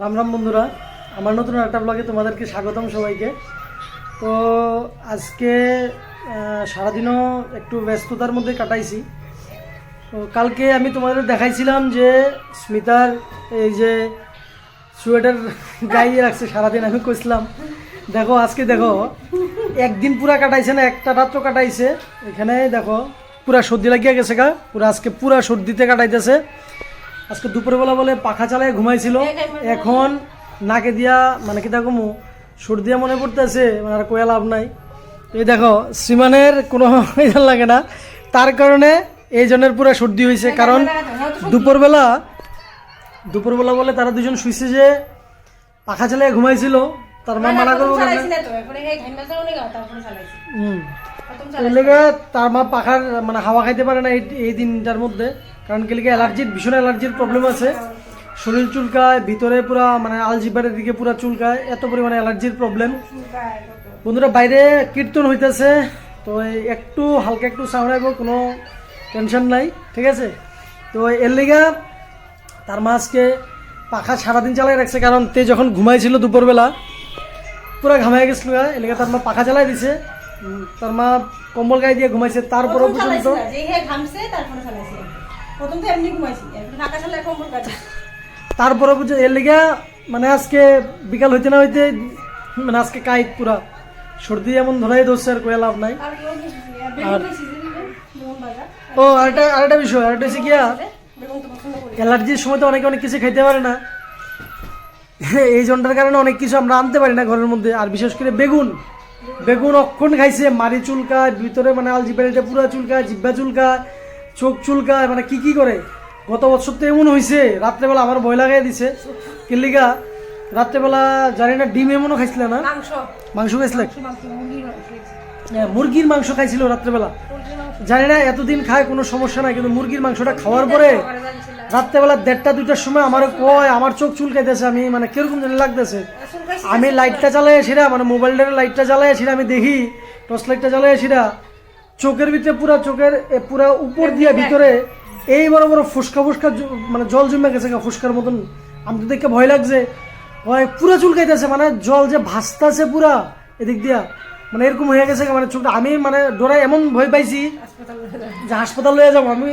রাম রাম বন্ধুরা, আমার নতুন একটা ব্লগে তোমাদেরকে স্বাগতম সবাইকে। তো আজকে সারাদিনও একটু ব্যস্ততার মধ্যে কাটাইছি। তো কালকে আমি তোমাদের দেখাইছিলাম যে স্মিতার এই যে সোয়েটার গাইয়ে রাখছে, সারাদিন আমি কইছিলাম, দেখো আজকে দেখো, একদিন পুরা কাটাইছে না, একটা রাত্র কাটাইছে। এখানে দেখো, পুরা সর্দি লাগিয়ে গেছে গা, পুরা আজকে পুরা সর্দিতে কাটাইতেছে। আজকে দুপুরবেলা বলে পাখা চালায় ঘুমাইছিল। এখন নাকে দিয়া মানে কি দেখো সর্দিয়া মনে পড়তেছে মানে আর কোয়া লাভ নাই। এই দেখো শ্রীমানের কোনো ইয়ে লাগে না। তার কারণে এই জনের পুরো সর্দি হয়েছে কারণ দুপুরবেলা দুপুরবেলা বলে তারা দুজন শুইছে যে পাখা চালিয়ে ঘুমাইছিল। তার মা মানা করব হুম। তার মা পাখার মানে হাওয়া খাইতে পারে না এই দিনটার মধ্যে। কারণ কি লেগে অ্যালার্জির ভীষণ অ্যালার্জির প্রবলেম আছে। শরীর চুলকায় ভিতরে পুরা মানে আলজিবারের দিকে পুরা চুলকায় এত পরিমাণে অ্যালার্জির প্রবলেম বন্ধুরা বাইরে কীর্তন হইতেছে তো একটু হালকা একটু সাউন্ড আইব কোনো টেনশন নাই ঠিক আছে? তো এর লেগা তার মা আজকে পাখা সারাদিন চালাই রাখছে কারণ তে যখন ঘুমাইছিল দুপুরবেলা পুরো ঘামাই গেছিল এর লেগে তার মা পাখা চালাই দিছে। তার মা কম্বল গায়ে দিয়ে ঘুমাইছে তারপরেও পর্যন্ত প্রথম তো এমনি ঘুমাইছি ঢাকা চালা কম্বল কাটা তারপরে বুঝে এর লেগে মানে আজকে বিকাল হইতে না হইতে মানে আজকে কাইত পুরা। সর্দি এমন ধরাই ধরছে আর কোয়া লাভ নাই। আর ও আরেকটা আরেকটা বিষয় আরেকটা হচ্ছে করি। অ্যালার্জির সময় তো অনেকে অনেক কিছু খাইতে পারে না। এই জনটার কারণে অনেক কিছু আমরা আনতে পারি না ঘরের মধ্যে। আর বিশেষ করে বেগুন। বেগুন অক্ষণ খাইছে মারি চুলকায় ভিতরে মানে আলজিবেলটা পুরা চুলকা জিব্বা চুলকায়। চোখ চুলকায় মানে কি কি করে? গত বছর তো এমন হয়েছে রাত্রেবেলা আমার ভয় লাগাই দিছে। কিল্লিগা রাত্রেবেলা জানি না ডিম এমনও খাইছিল না? মাংস। খাইছিল? মুরগির মাংস হ্যাঁ, মুরগির মাংস খাইছিল রাত্রেবেলা। জানি না এতদিন খায় কোনো সমস্যা নাই কিন্তু মুরগির মাংসটা খাওয়ার পরে রাত্রেবেলা দেড়টা দুইটার সময় আমার কয় আমার চোখ চুলকাইতেছে আমি মানে কীরকম জানি লাগতেছে। আমি লাইটটা চালাই সেটা মানে মোবাইলটার লাইটটা চালাই সেটা আমি দেখি টর্চ লাইটটা চালাই সেটা চোখের ভিতরে পুরা চোখের পুরা উপর দিয়ে ভিতরে এই বড় বড় ফুসকা ফুসকা মানে জল জমে গেছে ফুসকার মতন। আমি তো দেখে ভয় লাগছে। ভয় পুরা চুলকাইতেছে মানে জল যে ভাসতাছে পুরা এদিক দিয়া। মানে এরকম হয়ে গেছে মানে চোখটা আমি মানে ডোরাই এমন ভয় পাইছি যে হাসপাতাল লয়ে যাব। আমি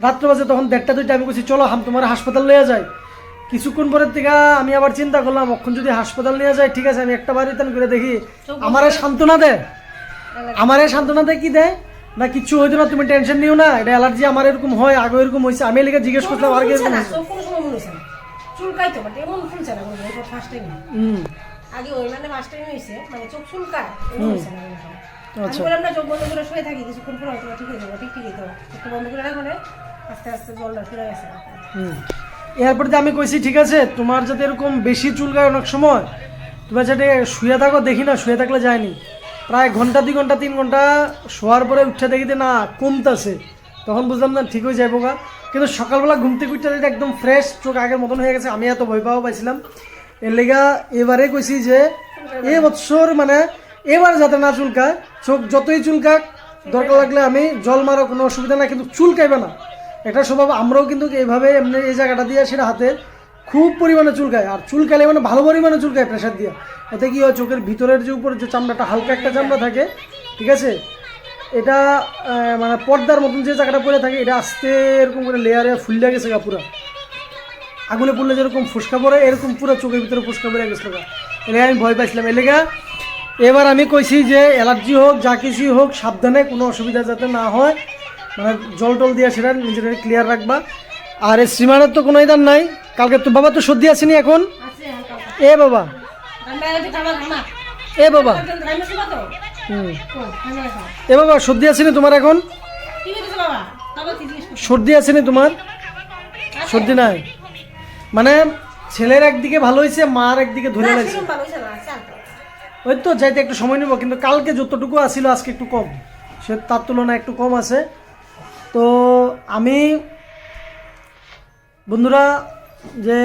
রাত্রে বাজে তখন দেড়টা দুইটা আমি বলছি চলো হাম তোমার হাসপাতাল লয়ে যাই। কিছুক্ষণ পরের থেকে আমি আবার চিন্তা করলাম অক্ষণ যদি হাসপাতাল নিয়ে যায় ঠিক আছে আমি একটা বাড়ি তান করে দেখি। আমারে সান্ত্বনা দেয় আমারে সান্ত্বনা দেয় কি দেয়? না কিচ্ছু হইতো না তুমি টেনশন নিও না এটা অ্যালার্জি আমার এরকম হয় আগে এরকম হয়েছে আমি লিখে জিজ্ঞেস করলাম আর কি এরকম হয়েছে? না। চুলকাই তো বাট এমন ফুলছে না ফার্স্ট টাইম হুম। আগে ওই মানে ফার্স্ট টাইম হয়েছে মানে চোখ চুলকায় এমন হয়েছে না কোনো সময়। আমি আচ্ছা। বললাম না চোখ বন্ধ করে শুয়ে থাকি কিছুক্ষণ পর হয়তো ঠিক হয়ে যাবে ঠিক ঠিকই তো। একটু বন্ধ করে রাখলে আস্তে আস্তে জলটা ফিরে গেছে। হুম। এরপরে আমি কইছি ঠিক আছে তোমার যাতে এরকম বেশি চুলকায় অনেক সময় তোমার যাতে শুয়ে থাকো দেখি না শুয়ে থাকলে যায়নি প্রায় ঘণ্টা, দুই ঘণ্টা, তিন ঘণ্টা শোয়ার পরে উঠে দেখি যে না, কমতেছে। তখন বুঝলাম না, ঠিক হয়ে যাইব গা। কিন্তু সকালবেলা ঘুম থেকে উঠতে দেখি একদম ফ্রেশ চোখ আগের মতন হয়ে গেছে, আমি এত ভয় পাওয়া পাইছিলাম। এর লেগা এবারে কইছি যে, এ বছর মানে এবার যাতে না চুলকায়, চোখ যতই চুলকাক, দরকার লাগলে আমি জল মারো, কোনো অসুবিধা না কিন্তু চুলকাইবে না। এটা স্বভাব আমরাও কিন্তু এইভাবে এমনি এই জায়গাটা দিয়ে সেটা হাতে খুব পরিমাণে চুলকায় আর চুলকালে মানে ভালো পরিমাণে চুলকায় প্রেশার দিয়ে। এতে কি হয়, চোখের ভিতরের যে উপরে যে চামড়াটা, হালকা একটা চামড়া থাকে, ঠিক আছে? এটা মানে পর্দার মতন যে জায়গাটা পড়ে থাকে, এটা আস্তে এরকম করে লেয়ারে ফুললে গেছে গা পুরা। আগুনে পড়লে যেরকম ফুসকা পড়ে, এরকম পুরো চোখের ভিতরে ফুসকা পড়ে গেছিল গা এলাকা আমি ভয় পাইছিলাম। এলাকা এবার আমি কইছি যে অ্যালার্জি হোক, যা কিছুই হোক, সাবধানে, কোনো অসুবিধা যাতে না হয়। মানে জল টল দিয়ে সেটা নিজের ক্লিয়ার রাখবা। আর এই শ্রীমানের তো কোনো ইদার নাই। কালকে তো বাবা তো সর্দি আসেনি এখন? হালকা এ বাবা। এ বাবা। এ বাবা সর্দি আসেনি তোমার এখন? সর্দি আসেনি তোমার? সর্দি নাই? মানে ছেলের একদিকে ভালো হয়েছে মার একদিকে ধরে লাগছে। ওই তো যাইতে একটু সময় নেব কিন্তু কালকে যতটুকু আসছিল আজকে একটু কম। সে তার তুলনায় একটু কম আছে। তো আমি বন্ধুরা যে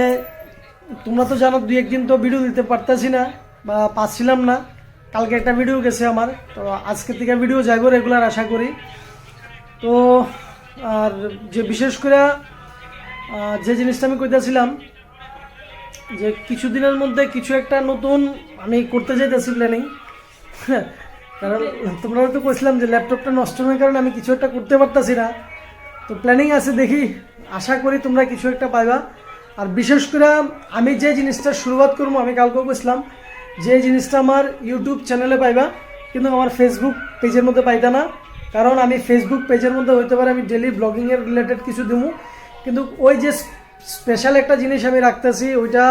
তোমরা তো জানো দুই একদিন তো ভিডিও দিতে পারতেছি না বা পাচ্ছিলাম না। কালকে একটা ভিডিও গেছে আমার। তো আজকে থেকে ভিডিও যাইব রেগুলার আশা করি। তো, আর যে বিশেষ করে যে জিনিসটা আমি কইতেছিলাম, যে কিছুদিনের মধ্যে কিছু একটা নতুন আমি করতে চাইতেছি প্ল্যানিং কারণ তোমরা তো কইছিলাম যে ল্যাপটপটা নষ্ট হওয়ার কারণে আমি কিছু একটা করতে পারতাছি না। তো প্ল্যানিং আছে দেখি। আশা করি তোমরা কিছু একটা পাইবা। আর বিশেষ করে আমি যে জিনিসটা শুরুয়াত করব, আমি কালকেও কইছিলাম যে জিনিসটা আমার ইউটিউব চ্যানেলে পাইবা, কিন্তু আমার ফেসবুক পেজের মধ্যে পাইতা না। কারণ আমি ফেসবুক পেজের মধ্যে হইতে পারে আমি ডেলি ব্লগিংয়ের রিলেটেড কিছু দেবো কিন্তু ওই যে স্পেশাল একটা জিনিস আমি রাখতেছি, ওইটা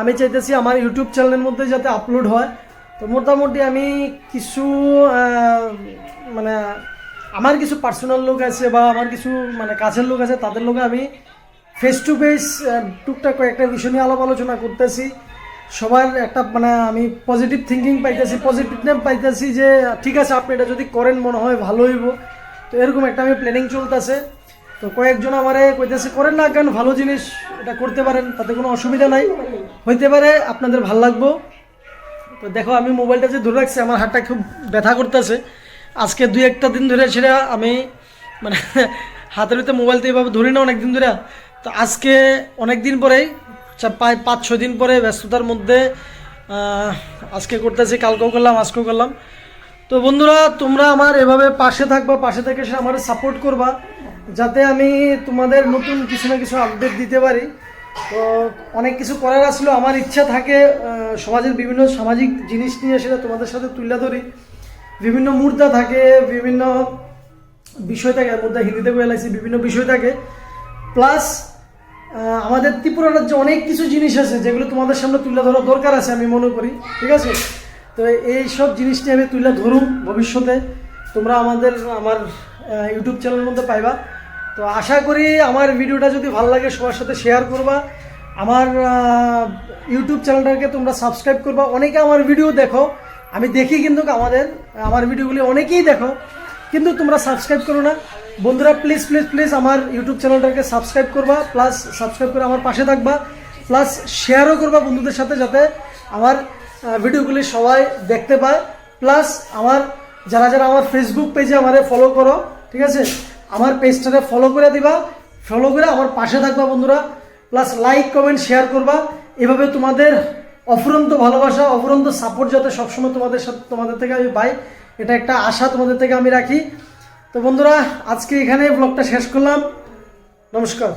আমি চাইতেছি আমার ইউটিউব চ্যানেলের মধ্যে যাতে আপলোড হয়। তো মোটামুটি আমি কিছু মানে আমার কিছু পার্সোনাল লোক আছে বা আমার কিছু মানে কাছের লোক আছে, তাদের লোকে আমি ফেস টু ফেস টুকটাক কয়েকটা বিষয় নিয়ে আলাপ আলোচনা করতেছি। সবার একটা মানে আমি পজিটিভ থিঙ্কিং পাইতেছি পজিটিভ পজিটিভনেস পাইতেছি যে, ঠিক আছে, আপনি এটা যদি করেন, মনে হয় ভালো হইব। তো এরকম একটা আমি প্ল্যানিং চলতেছে। তো কয়েকজন আমারে কইতেছে, করেন না কেন, ভালো জিনিস, এটা করতে পারেন, তাতে কোনো অসুবিধা নাই। হইতে পারে আপনাদের ভালো লাগবো। তো দেখো, আমি মোবাইলটা যে ধরে রাখছি, আমার হাতটা খুব ব্যথা করতেছে। আজকে দুই একটা দিন ধরে সেটা আমি মানে হাতের ভিতরে মোবাইলটা এভাবে ধরি না অনেক দিন ধরে। তো আজকে অনেক দিন পরেই চা- প্রায় পাঁচ, ছয় দিন পরে ব্যস্ততার মধ্যে আজকে করতেছি, কালকেও করলাম, আজকেও করলাম। তো বন্ধুরা, তোমরা আমার এভাবে পাশে থাকবা, পাশে থেকে সে আমার সাপোর্ট করবা, যাতে আমি তোমাদের নতুন কিছু না কিছু আপডেট দিতে পারি। তো অনেক কিছু করার আসলে আমার ইচ্ছা থাকে সমাজের বিভিন্ন সামাজিক জিনিস নিয়ে সেটা তোমাদের সাথে তুলে ধরি। বিভিন্ন মুদ্রা থাকে, বিভিন্ন বিষয় থাকে মধ্যে হিন্দিতে বলেছি বিভিন্ন বিষয় থাকে। প্লাস আমাদের ত্রিপুরা রাজ্যে অনেক কিছু জিনিস আছে যেগুলো তোমাদের সামনে তুলে ধরা দরকার আছে, আমি মনে করি। ঠিক আছে? তো এই সব জিনিস নিয়ে আমি তুলে ধরুম ভবিষ্যতে। তোমরা আমাদের, আমার ইউটিউব চ্যানেলের মধ্যে পাইবা। তো আশা করি আমার ভিডিওটা যদি ভালো লাগে, সবার সাথে শেয়ার করবা। আমার ইউটিউব চ্যানেলটাকে তোমরা সাবস্ক্রাইব করবা। অনেকে আমার ভিডিও দেখো। আমি দেখি কিন্তু আমাদের, আমার ভিডিওগুলি অনেকেই দেখো। কিন্তু তোমরা সাবস্ক্রাইব করো না। বন্ধুরা প্লিজ প্লিজ প্লিজ আমার ইউটিউব চ্যানেলটাকে সাবস্ক্রাইব করবা প্লাস সাবস্ক্রাইব করে আমার পাশে থাকবা প্লাস শেয়ারও করবা বন্ধুদের সাথে যাতে আমার ভিডিওগুলি সবাই দেখতে পায়। প্লাস আমার, যারা যারা আমার ফেসবুক পেজে আমারে ফলো করো, ঠিক আছে? আমার পেজটাকে ফলো করে দিবা ফলো করে আমার পাশে থাকবা বন্ধুরা প্লাস লাইক কমেন্ট শেয়ার করবা। এভাবে তোমাদের অফুরন্ত ভালোবাসা, অফুরন্ত সাপোর্ট যাতে সবসময় তোমাদের সাথে, তোমাদের থেকে আমি পাই, এটা একটা আশা তোমাদের থেকে আমি রাখি। তো বন্ধুরা আজকে এখানে ব্লগটা শেষ করলাম। নমস্কার।